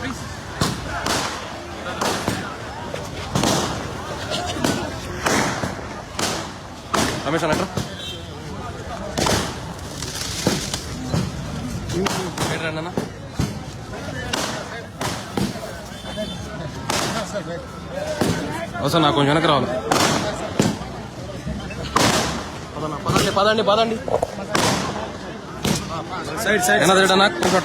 Please Ramesh అన్న ఎట్రా side నాకు కొంచెం వెనక రావాలి. పదండి పదండి పదండి. Side side. ఏనా సైడ్ అన్న కొంచెం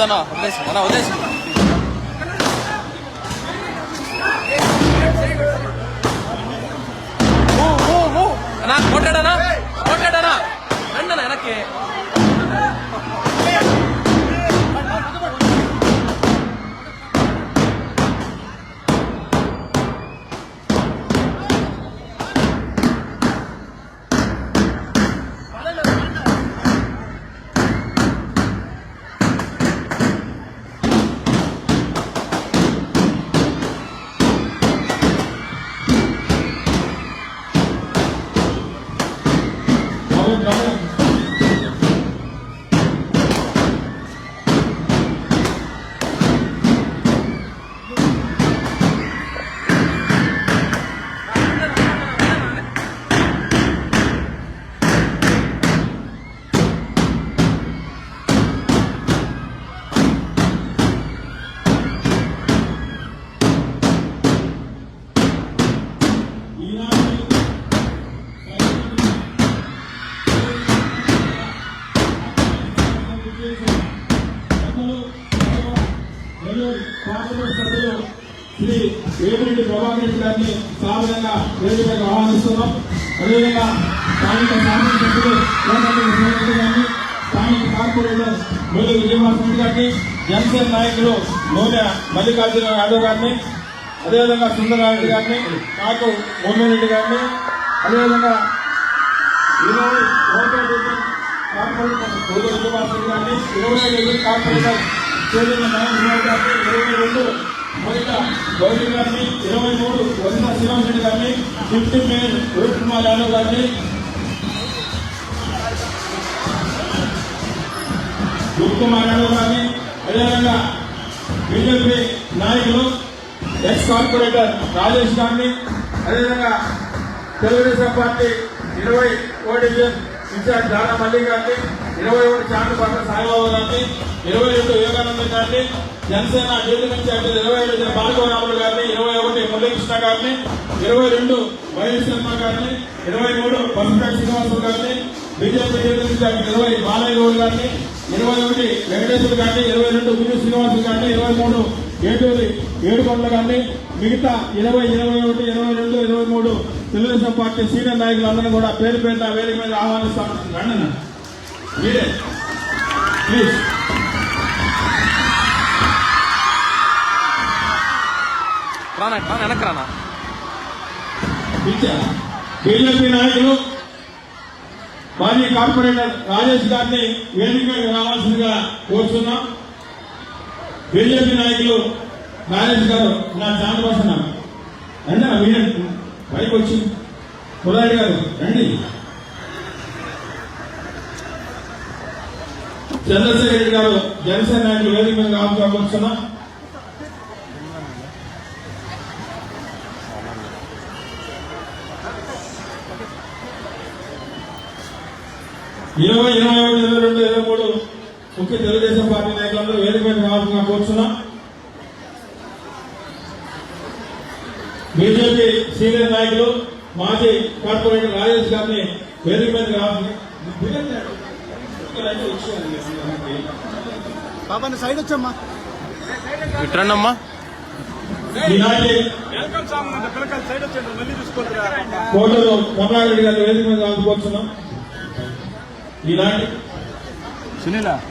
తర్వాత వదిలేసి అన్న వదిలేసి. మూవ్, అన్నా కొట్టాడనా కొట్టాడనా రండి అన్న వెనక్కి. శ్రీ వేమిరెడ్డి ప్రభాకర్ గారిని సాధారణంగా వేదికగా ఆహ్వానిస్తున్నాం? అదేవిధంగా స్థానిక శాసనసభ్యులు కోటమిల్లి శ్రీరెడ్డి గారిని స్థానిక కార్పొరేటర్ మోదీ విజయవాడ రెడ్డి గారిని జనసేన నాయకులు నూనె మల్లికార్జున యాదవ్ గారిని అదేవిధంగా సుందరరారెడ్డి గారిని నాకు మోహన్రెడ్డి గారిని అదేవిధంగా ఇరవై ఓటర్ కార్పొరేటర్ రెడ్డి గారిని ఇరవై కార్పొరేటర్ చేరిన నారాయణ గారిని ఇరవై రెండు మొదట గౌరీ గారిని ఇరవై మూడు వదిన శ్రీరామరెడ్డి గారిని డిప్యూటీ మేయర్ రూప్ కుమార్ యాదవ్ గారిని కుమార్ యాదవ్ గారిని అదేవిధంగా బీజేపీ నాయకులు ఎక్స్ కార్పొరేటర్ రాజేష్ గారిని అదేవిధంగా తెలుగుదేశం పార్టీ ఇరవై ఓ డివిజన్ ఇన్ఛార్జ్ దారా మల్లి గారిని ఇరవై ఒకటి చాంద్రబాబు సాయిబాబు గారిని ఇరవై రెండు వివేకానంద గారిని జనసేన ఢిల్లీ అంటే ఇరవై ఐదు భార్గవరాములు గారిని ఇరవై ఒకటి మురళీకృష్ణ గారిని ఇరవై రెండు వైఎస్ శర్మ గారిని ఇరవై మూడు పసుపేట శ్రీనివాసు గారిని బీజేపీ ఢిల్లీ ఇన్ఛార్జ్ ఇరవై బాలయ్య గౌడ్ గారిని ఇరవై ఒకటి వెంకటేశ్వర గారిని ఇరవై రెండు గురు శ్రీనివాసులు గారిని ఇరవై మూడు ఏటూరి ఏడుకొండలు గారిని మిగతా ఇరవై ఇరవై ఒకటి ఇరవై రెండు ఇరవై మూడు తెలుగుదేశం పార్టీ సీనియర్ నాయకులందరినీ కూడా పేరు పేరున వేదిక మీద ఆహ్వానిస్తాం. రండి మీరే. ప్లీజ్. రానా రానా వెనక్కి రానా? బీజేపీ నాయకులు మాజీ కార్పొరేటర్ రాజేష్ గారిని వేదిక మీద రావాల్సిందిగా కోరుతున్నాం బీజేపీ నాయకులు రాజేష్ గారు నా చాంద్రభాషణ రండి అన్న, వినండి పైకి వచ్చి. కులాడి గారు రండి. చంద్రశేఖర్ గారు జనసేన నాయకులు వేదిక మీద ఆపుకోవచ్చున్నా ఇరవై ఇరవై ఒకటి ఇరవై రెండు ఇరవై మూడు ముఖ్య తెలుగుదేశం పార్టీ నాయకులందరూ వేదిక మీద రావాల్సిందిగా కూర్చున్నా బీజేపీ సీనియర్ నాయకులు మాజీ కార్పొరేటర్ రాజేష్ గారిని వేదిక మీద రావాల్సిన బాబా సైడ్ వచ్చమ్మా. కోటలో కమలారెడ్డి గారి వేదిక మీద రావాల్సిపోతున్నాం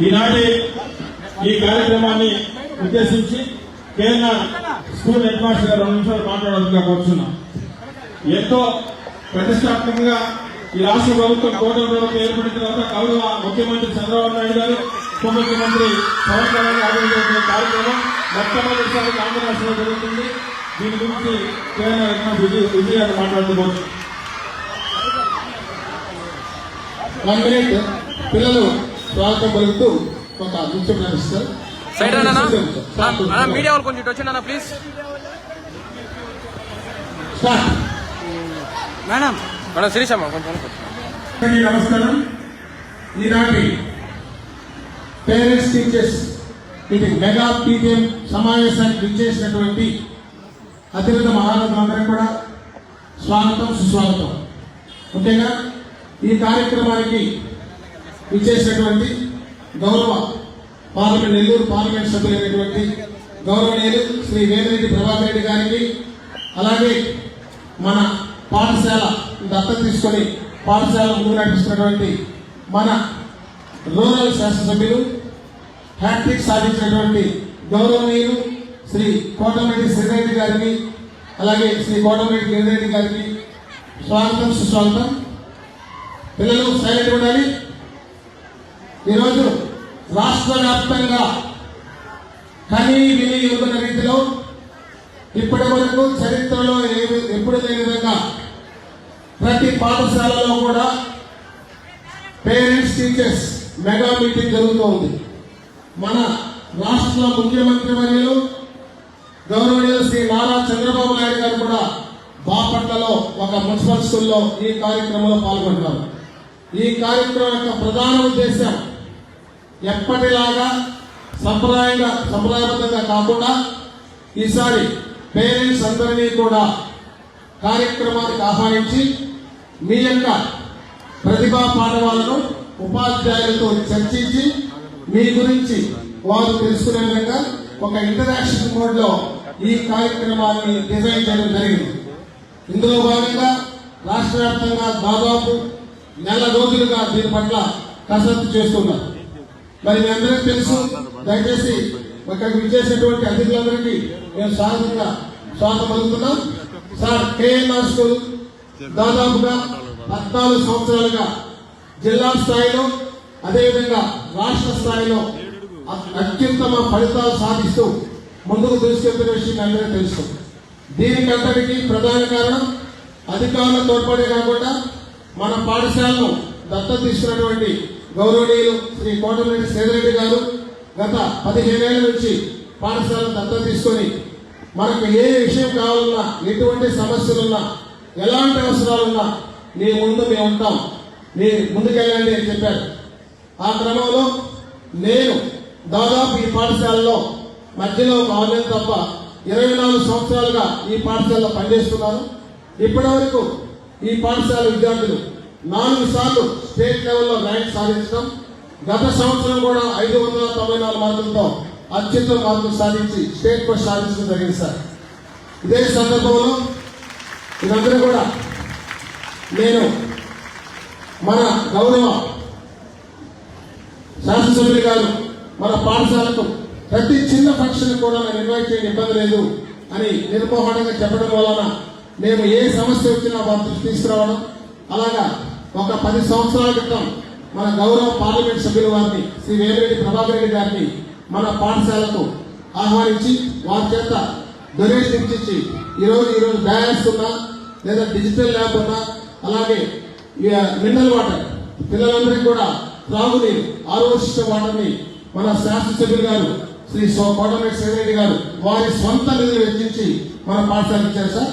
ఈనాటి ఈ కార్యక్రమాన్ని ఉద్దేశించి కేరళ స్కూల్ హెడ్ మాస్టర్ గారు రెండు నిమిషాలు మాట్లాడాల్సిందిగా కోరుతున్నాం ఎంతో ప్రతిష్టాత్మకంగా ఈ రాష్ట్ర ప్రభుత్వం కోట ప్రభుత్వం ఏర్పడిన తర్వాత గౌరవ ముఖ్యమంత్రి చంద్రబాబు నాయుడు గారు ఉప ముఖ్యమంత్రి పవన్ కళ్యాణ్ గారు ఆధ్వర్యంలో కార్యక్రమం మొట్టమొదటిసారి ఆంధ్ర రాష్ట్రంలో జరుగుతుంది. దీని గురించి విజయ్ గారు మాట్లాడుకోవచ్చు. One minute. పిల్లలు స్వాగతం పలుకుతూ ఒక నృత్యం నడుస్తారు మీడియా వాళ్ళు కొంచెం ఇటు వచ్చండి అన్న please start. Madam madam Shirish కొంచెం నమస్కారం. ఈనాటి పేరెంట్స్ టీచర్స్ ఇది మెగా పీటీఎం సమావేశానికి విచ్చేసినటువంటి అతిరథ మహారథులందరికీ కూడా స్వాగతం సుస్వాగతం. ముఖ్యంగా ఈ కార్యక్రమానికి విచ్చేసినటువంటి గౌరవ పార్లమెంట్ నెల్లూరు పార్లమెంట్ సభ్యులైనటువంటి గౌరవనీయులు శ్రీ వేమిరెడ్డి ప్రభాకర్ రెడ్డి గారికి అలాగే మన పాఠశాల దత్తత తీసుకొని పాఠశాల ముందుకు నడిపిస్తున్నటువంటి మన రూరల్ శాసనసభ్యులు హ్యాట్రిక్ సాధించినటువంటి గౌరవనీయులు శ్రీ కోటమిరెడ్డి శ్రీరెడ్డి గారికి అలాగే శ్రీ కోటమిరెడ్డి గిరిరెడ్డి గారికి స్వాగతం సుస్వాగతం. పిల్లలు సైలెంట్ ఉండాలి. ఈరోజు రాష్ట్ర వ్యాప్తంగా కనీ విని ఉన్న రీతిలో ఇప్పటి వరకు చరిత్రలో ఏ- ఎప్పుడు లేని విధంగా ప్రతి పాఠశాలలో కూడా పేరెంట్స్ టీచర్స్ మెగా మీటింగ్ జరుగుతోంది. మన రాష్ట్ర ముఖ్యమంత్రి వర్యులు గౌరవనీయులు శ్రీ నారా చంద్రబాబు నాయుడు గారు కూడా బాపట్లలో ఒక మున్సిపల్ స్కూల్లో ఈ కార్యక్రమంలో పాల్గొంటారు. ఈ కార్యక్రమం యొక్క ప్రధాన ఉద్దేశం ఎప్పటిలాగా సంప్రదాయంగా సంప్రదాయబద్ధంగా కాకుండా ఈసారి పేరెంట్స్ అందరినీ కూడా కార్యక్రమానికి ఆహ్వానించి మీ యొక్క ప్రతిభా పాఠవాలను ఉపాధ్యాయులతో చర్చించి మీ గురించి వారు తెలుసుకునే విధంగా ఒక ఇంటరాక్షన్ మోడ్లో ఈ కార్యక్రమాన్ని డిజైన్ చేయడం జరిగింది. ఇందులో భాగంగా రాష్ట్ర వ్యాప్తంగా దాదాపు నెల రోజులుగా దీని పట్ల కసరత్తు చేస్తున్నారు. మరి మీ అందరికీ తెలుసు దయచేసి ఇక్కడికి విచ్చేసినటువంటి అతిథులందరికీ మేము స్వాగతంగా స్వాగతం పలుకుతున్నాం సార్ కేఎన్ఆర్ స్కూల్ దాదాపుగా పద్నాలుగు సంవత్సరాలుగా జిల్లా స్థాయిలో అదేవిధంగా రాష్ట్ర స్థాయిలో అత్యుత్తమ ఫలితాలు సాధిస్తూ ముందుకు తీసుకెళ్తున్న విషయం అందరూ తెలుసు. దీనికి ప్రధాన కారణం అధికారుల తోడ్పడే కాకుండా మన పాఠశాలను దత్తత తీసుకున్నటువంటి గౌరవనీయులు శ్రీ కోటమిరెడ్డి సేదరెడ్డి గారు గత పదిహేనేళ్ళ నుంచి పాఠశాలను దత్తత తీసుకొని మనకు ఏ విషయం కావాలన్నా ఎటువంటి సమస్యలున్నా ఎలాంటి అవసరాలున్నా మీ ముందు మేము ఉంటాం. మీ ముందుకెళ్ళండి అని చెప్పారు ఆ క్రమంలో నేను దాదాపు ఈ పాఠశాలలో మధ్యలో ఒక తప్ప ఇరవై నాలుగు సంవత్సరాలుగా ఈ పాఠశాలలో పనిచేస్తున్నాను. ఇప్పటి వరకు ఈ పాఠశాల విద్యార్థులు నాలుగు సార్లు స్టేట్ లెవెల్లో ర్యాంక్ సాధించడం గత సంవత్సరం కూడా ఐదు వందల తొంభై నాలుగు మార్కులతో అత్యుత్తమ మార్కులు సాధించి స్టేట్ ఫస్ట్ సాధించడం జరిగింది సార్. ఇదే సందర్భంలో ఇదంతా కూడా నేను మన గౌరవ శాసనసభ్యులు గారు మన పాఠశాలకు ప్రతి చిన్న ఫంక్షన్ కూడా నేను ఇన్వైట్ చేయడం ఇబ్బంది లేదు అని నిర్మోహణంగా చెప్పడం వలన మేము ఏ సమస్య వచ్చినా వారి దృష్టి తీసుకురావడం అలాగా ఒక పది సంవత్సరాల క్రితం మన గౌరవ పార్లమెంట్ సభ్యుల వారిని శ్రీ వేమిరెడ్డి ప్రభాకర్ రెడ్డి గారిని మన పాఠశాలకు ఆహ్వానించి వారి చేత డొనేషన్ ఇచ్చి ఈరోజు ఈరోజు డయాస్ ఉన్నా లేదా డిజిటల్ ల్యాబ్ ఉన్నా అలాగే మినరల్ వాటర్ పిల్లలందరికీ కూడా త్రాగునీరు ఆరోగ్య వాటర్ని మన శాసనసభ్యులు గారు శ్రీ సో శ్రీరెడ్డి గారు వారి సొంత నిధులు వెచ్చించి మన పాఠశాల ఇచ్చారు సార్.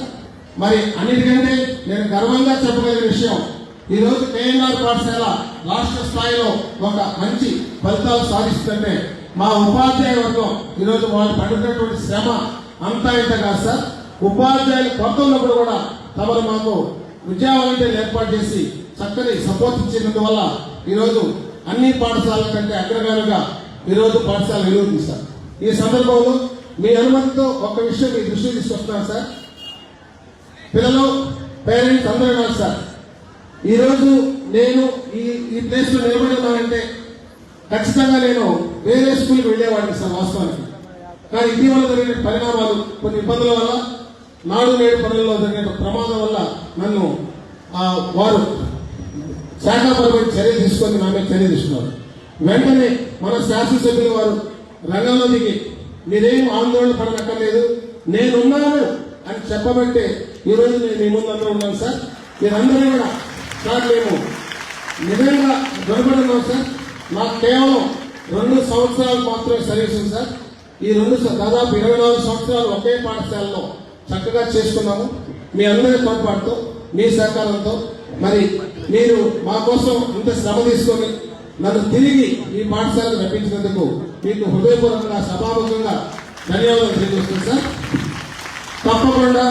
మరి అన్నిటికంటే నేను గర్వంగా చెప్పగలిగిన విషయం ఈ రోజు కేఎన్ఆర్ పాఠశాల రాష్ట్ర స్థాయిలో ఒక మంచి ఫలితాలు సాధిస్తుంటే మా ఉపాధ్యాయ వర్గం ఈ రోజు వాళ్ళు పడుతున్నటువంటి శ్రమ అంతా ఇంత కాదు సార్. ఉపాధ్యాయులు కొత్త ఉన్నప్పుడు కూడా తమరు మాకు విద్యా వాలంటీర్లు ఏర్పాటు చేసి చక్కని సపోర్ట్ ఇచ్చినందువల్ల ఈరోజు అన్ని పాఠశాలల కంటే అగ్రగాలుగా ఈరోజు పాఠశాల నిరూపిస్తారు సార్ ఈ సందర్భంలో మీ అనుమతితో ఒక విషయం మీ దృష్టి తీసుకొస్తున్నాను సార్. పిల్లలు పేరెంట్స్ అందరూ కాదు సార్. ఈరోజు నేను ఈ ఈ ప్లేస్లో నిలబడి ఉన్నానంటే ఖచ్చితంగా నేను వేరే స్కూల్కి వెళ్ళేవాడిని సార్ వాస్తవానికి. కానీ ఇటీవల జరిగిన పరిణామాలు కొన్ని ఇబ్బందుల వల్ల నాడు నేడు పనుల్లో జరిగిన ప్రమాదం వల్ల నన్ను ఆ, వారు శాఖాపరమైన చర్య తీసుకొని నా మీద చర్య తీసుకున్నారు. వెంటనే మన శాసనసభ్యులు వారు రంగంలో దిగి మీరేం ఆందోళన పడనక్కర్లేదు. నేనున్నాను అని చెప్పబట్టే ఈరోజు నేను మీ ముందు ఉన్నాను సార్. మీరందరూ కూడా సార్ మేము నిజంగా గొడవడున్నాం సార్. నాకు కేవలం రెండు సంవత్సరాలు మాత్రమే సర్వీస్ ఉంది సార్. ఈ రెండు దాదాపు ఇరవై నాలుగు సంవత్సరాలు ఒకే పాఠశాలలో చక్కగా చేసుకున్నాము. మీ అందరి తోడ్పాటుతో మీ సహకారంతో. మరి మీరు మా కోసం ఇంత శ్రమ తీసుకొని నన్ను తిరిగి ఈ పాఠశాలకు రప్పించినందుకు మీకు హృదయపూర్వకంగా సభాముఖంగా ధన్యవాదాలు తెలియజేస్తుంది సార్. తప్పకుండా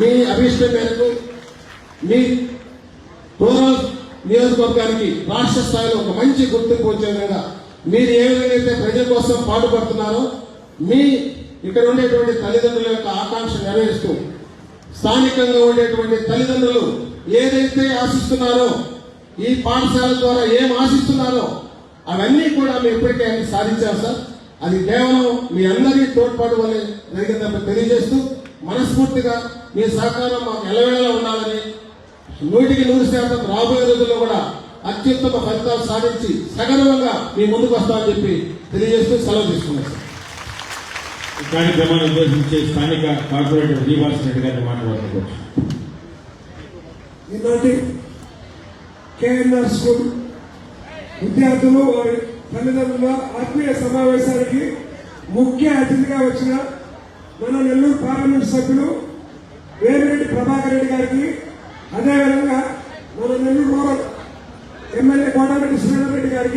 మీ అభిష్టం మేరకు మీ రూరల్ నియోజకవర్గానికి రాష్ట్ర స్థాయిలో ఒక మంచి గుర్తింపు వచ్చే విధంగా మీరు ఏ విధంగా అయితే ప్రజల కోసం పాటుపడుతున్నారో మీ ఇక్కడ ఉండేటువంటి తల్లిదండ్రుల యొక్క ఆకాంక్ష నెరవేరుస్తూ స్థానికంగా ఉండేటువంటి తల్లిదండ్రులు ఏదైతే ఆశిస్తున్నారో ఈ పాఠశాల ద్వారా ఏం ఆశిస్తున్నారో అవన్నీ కూడా మేము ఇప్పటికే అన్ని సాధించాం సార్. అది కేవలం మీ అందరి తోడ్పాటు వల్లే జరిగిందని తెలియజేస్తూ మనస్ఫూర్తిగా మీ సహకారం మాకు ఎలవేళలా ఉండాలని నూటికి నూరు శాతం రాబోయే రోజుల్లో కూడా అత్యుత్తమ ఫలితాలు సాధించి సగర్వంగా మీ ముందుకు వస్తామని చెప్పి తెలియజేస్తూ సెలవు తీసుకున్నాం సార్. ఈ కార్యక్రమాన్ని ఉద్దేశించే స్థానిక కార్పొరేటర్ శ్రీనివాస్ రెడ్డి గారిని మాట్లాడుకోవచ్చు. ఈనాటి కేఎన్ఆర్ స్కూల్ విద్యార్థులు వారి తల్లిదండ్రుల ఆత్మీయ సమావేశానికి ముఖ్య అతిథిగా వచ్చిన మన నెల్లూరు పార్లమెంట్ సభ్యులు వేమిరెడ్డి ప్రభాకర్ రెడ్డి గారికి అదేవిధంగా మన నెల్లూరు రూరల్ ఎమ్మెల్యే కోటారెడ్డి శ్రీధర్ రెడ్డి గారికి